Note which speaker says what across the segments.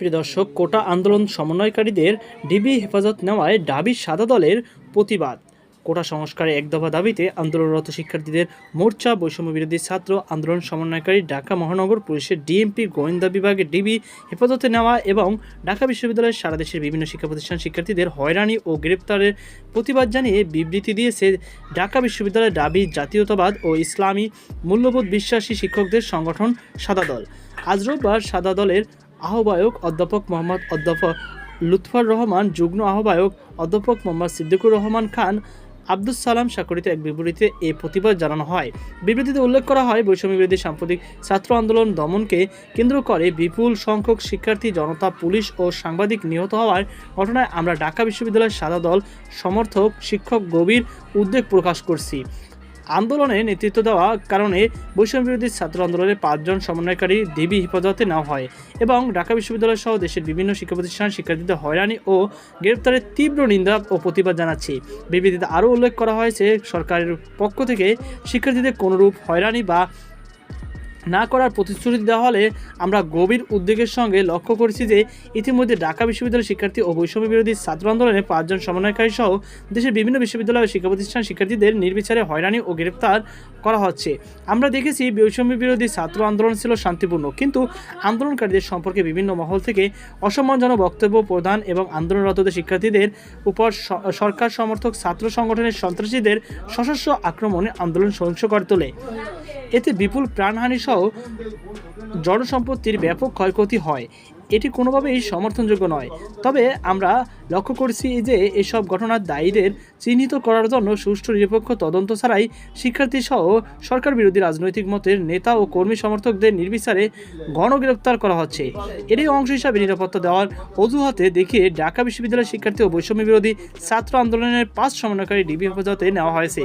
Speaker 1: প্রিয় দর্শক কোটা আন্দোলন সমন্বয়কারীদের ডিবি হেফাজত নেওয়ায় ডাবি সাদা দলের প্রতিবাদ কোটা সংস্কারে এক দফা দাবিতে আন্দোলনরত শিক্ষার্থীদের মোর্চা বৈষম্য বিরোধী ছাত্র আন্দোলন সমন্বয়কারী ঢাকা মহানগর পুলিশের ডিএমপি গোয়েন্দা বিভাগের ডিবি হেফাজতে নেওয়া এবং ঢাকা বিশ্ববিদ্যালয়ের সারা দেশের বিভিন্ন শিক্ষা প্রতিষ্ঠান শিক্ষার্থীদের হয়রানি ও গ্রেপ্তারের প্রতিবাদ জানিয়ে বিবৃতি দিয়েছে ঢাকা বিশ্ববিদ্যালয়ের দাবি জাতীয়তাবাদ ও ইসলামী মূল্যবোধ বিশ্বাসী শিক্ষকদের সংগঠন সাদা দল আজ রোববার সাদা দলের আহ্বায়ক অধ্যাপক মোহাম্মদ অধ্যাপক লুৎফর রহমান যুগ্ম আহ্বায়ক অধ্যাপক মোহাম্মদ সিদ্দিকুর রহমান খান আব্দুল সালাম স্বাক্ষরিত এক বিবৃতিতে এ প্রতিবাদ জানানো হয় বিবৃতিতে উল্লেখ করা হয় বৈষম্য বিরোধী সাম্প্রতিক ছাত্র আন্দোলন দমনকে কেন্দ্র করে বিপুল সংখ্যক শিক্ষার্থী জনতা পুলিশ ও সাংবাদিক নিহত হওয়ার ঘটনায় আমরা ঢাকা বিশ্ববিদ্যালয়ের সাদা দল সমর্থক শিক্ষক গভীর উদ্বেগ প্রকাশ করছি আন্দোলনে নেতৃত্ব দেওয়া কারণে বৈষম্য বিরোধী ছাত্র আন্দোলনের পাঁচজন সমন্বয়কারী দেবী হেফাজতে নেওয়া হয় এবং ঢাকা বিশ্ববিদ্যালয় সহ দেশের বিভিন্ন শিক্ষা প্রতিষ্ঠান শিক্ষার্থীদের হয়রানি ও গ্রেপ্তারের তীব্র নিন্দা ও প্রতিবাদ জানাচ্ছি বিবৃতিতে আরও উল্লেখ করা হয়েছে সরকারের পক্ষ থেকে শিক্ষার্থীদের কোনোরূপ হয়রানি বা না করার প্রতিশ্রুতি দেওয়া হলে আমরা গভীর উদ্বেগের সঙ্গে লক্ষ্য করেছি যে ইতিমধ্যে ঢাকা বিশ্ববিদ্যালয়ের শিক্ষার্থী ও বৈষম্য বিরোধী ছাত্র আন্দোলনে পাঁচজন সমন্বয়কারী সহ দেশের বিভিন্ন বিশ্ববিদ্যালয় ও শিক্ষা প্রতিষ্ঠান শিক্ষার্থীদের নির্বিচারে হয়রানি ও গ্রেপ্তার করা হচ্ছে আমরা দেখেছি বৈষম্য বিরোধী ছাত্র আন্দোলন ছিল শান্তিপূর্ণ কিন্তু আন্দোলনকারীদের সম্পর্কে বিভিন্ন মহল থেকে অসম্মানজনক বক্তব্য প্রদান এবং আন্দোলনরতদের শিক্ষার্থীদের উপর সরকার সমর্থক ছাত্র সংগঠনের সন্ত্রাসীদের সশস্ত্র আক্রমণে আন্দোলন সহিংস করে তোলে এতে বিপুল প্রাণহানি সহ জনসম্পত্তির ব্যাপক ক্ষয়ক্ষতি হয় এটি কোনোভাবেই সমর্থনযোগ্য নয় তবে আমরা লক্ষ্য করছি যে এসব ঘটনার দায়ীদের চিহ্নিত করার জন্য সুষ্ঠু নিরপেক্ষ তদন্ত ছাড়াই শিক্ষার্থীসহ সরকার বিরোধী রাজনৈতিক মতের নেতা ও কর্মী সমর্থকদের নির্বিচারে গণগ্রেপ্তার করা হচ্ছে এরই অংশ হিসাবে নিরাপত্তা দেওয়ার অজুহাতে দেখিয়ে ঢাকা বিশ্ববিদ্যালয়ের শিক্ষার্থী ও বৈষম্য বিরোধী ছাত্র আন্দোলনের পাঁচ সমন্বয়কারী ডিবি হেফাজতে নেওয়া হয়েছে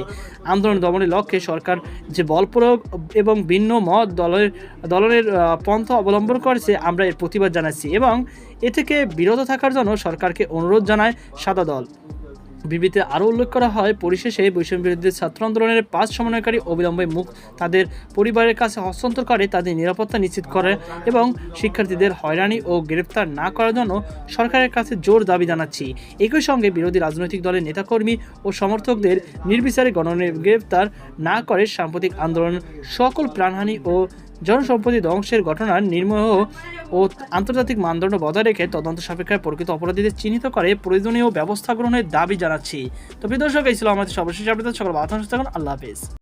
Speaker 1: আন্দোলন দমনের লক্ষ্যে সরকার যে বল প্রয়োগ এবং ভিন্ন মত দলের দলের পন্থা অবলম্বন করেছে আমরা এর প্রতিবাদ জানাচ্ছি আছি এবং এ থেকে বিরত থাকার জন্য সরকারকে অনুরোধ জানায় সাদা দল বিবৃতিতে আরও উল্লেখ করা হয় পরিশেষে বৈষম্য বিরোধী ছাত্র আন্দোলনের পাঁচ সমন্বয়কারী অবিলম্বে মুখ তাদের পরিবারের কাছে হস্তান্তর করে তাদের নিরাপত্তা নিশ্চিত করে এবং শিক্ষার্থীদের হয়রানি ও গ্রেপ্তার না করার জন্য সরকারের কাছে জোর দাবি জানাচ্ছি একই সঙ্গে বিরোধী রাজনৈতিক দলের নেতাকর্মী ও সমর্থকদের নির্বিচারে গণনের গ্রেপ্তার না করে সাম্প্রতিক আন্দোলন সকল প্রাণহানি ও জনসম্পত্তি ধ্বংসের ঘটনার নির্মহ ও আন্তর্জাতিক মানদণ্ড বজায় রেখে তদন্ত সাপেক্ষে প্রকৃত অপরাধীদের চিহ্নিত করে প্রয়োজনীয় ব্যবস্থা গ্রহণের দাবি জানাচ্ছি তো দর্শক এই ছিল আমাদের সর্বশেষ আপডেট সকল বাতাস থাকুন আল্লাহ হাফিজ